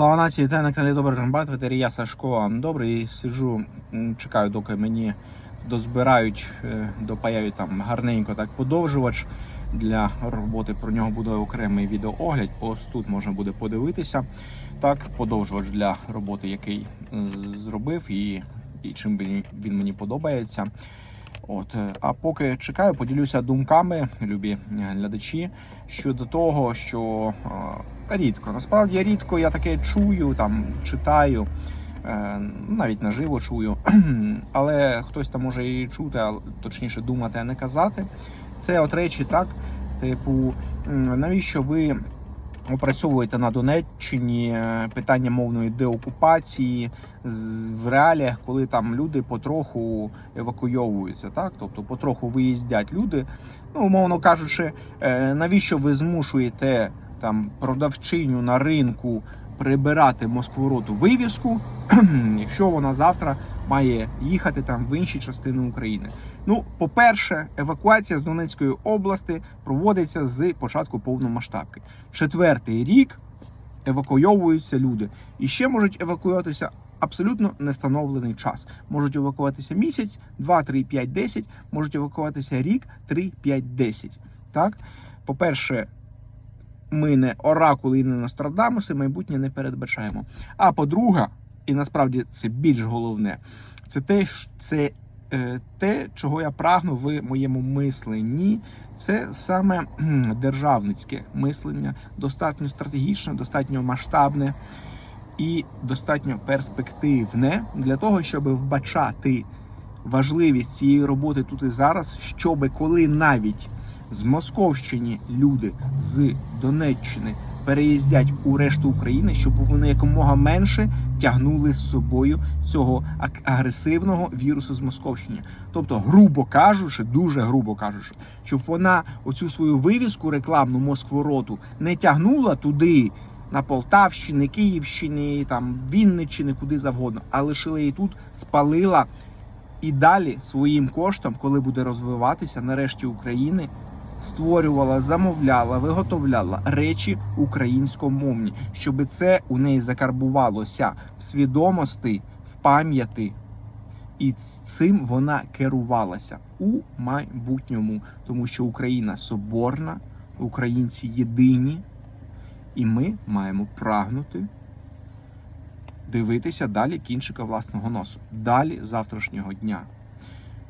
Слава нації, та на каналі Добрий Рембат, ветерія Сашко. Добрий, сиджу, м, чекаю, доки мені дозбирають, е, допаяють там гарненько так подовжувач. Для роботи про нього буде окремий відеоогляд. Ось тут можна буде подивитися. Так, подовжувач для роботи, який е, зробив, і, і чим він- мені подобається. От, е, а поки чекаю, поділюся думками, любі глядачі, щодо того, що рідко. Насправді рідко я таке чую, там читаю, е, навіть наживо чую. Але хтось там може і чути, а точніше думати, а не казати. Це от речі так. Типу, навіщо ви опрацьовуєте на Донеччині е, питання мовної деокупації в реаліях, коли там люди потроху евакуйовуються, так? Тобто потроху виїздять люди. Ну, умовно кажучи, е, навіщо ви змушуєте там продавчиню на ринку прибирати москвороту вивіску, якщо вона завтра має їхати там в інші частини України? Ну, по-перше, евакуація з Донецької області проводиться з початку повномасштабки. Четвертий рік евакуйовуються люди. І ще можуть евакуюватися абсолютно нестановлений час. Можуть евакуюватися місяць, 2, 3, 5, 10, можуть евакуюватися рік, 3, 5, 10. Так? По-перше, ми не оракули і не Нострадамуси, майбутнє не передбачаємо. А по-друге, і насправді це більш головне, це те, це е, те, чого я прагну в моєму мисленні, це саме державницьке мислення, достатньо стратегічне, достатньо масштабне і достатньо перспективне для того, щоб вбачати важливість цієї роботи тут і зараз, щоб коли навіть з Московщини люди з Донеччини переїздять у решту України, щоб вони якомога менше тягнули з собою цього агресивного вірусу з Московщини. Тобто, грубо кажучи, дуже грубо кажучи, щоб вона оцю свою вивіску рекламну Москвороту не тягнула туди. На Полтавщини, Київщині, там Вінниччини, куди завгодно, а лишила її тут, спалила і далі своїм коштом, коли буде розвиватися нарешті України, створювала, замовляла, виготовляла речі українськомовні, щоб це у неї закарбувалося в свідомості, в пам'яті. І цим вона керувалася у майбутньому, тому що Україна соборна, українці єдині, і ми маємо прагнути дивитися далі кінчика власного носу, далі завтрашнього дня.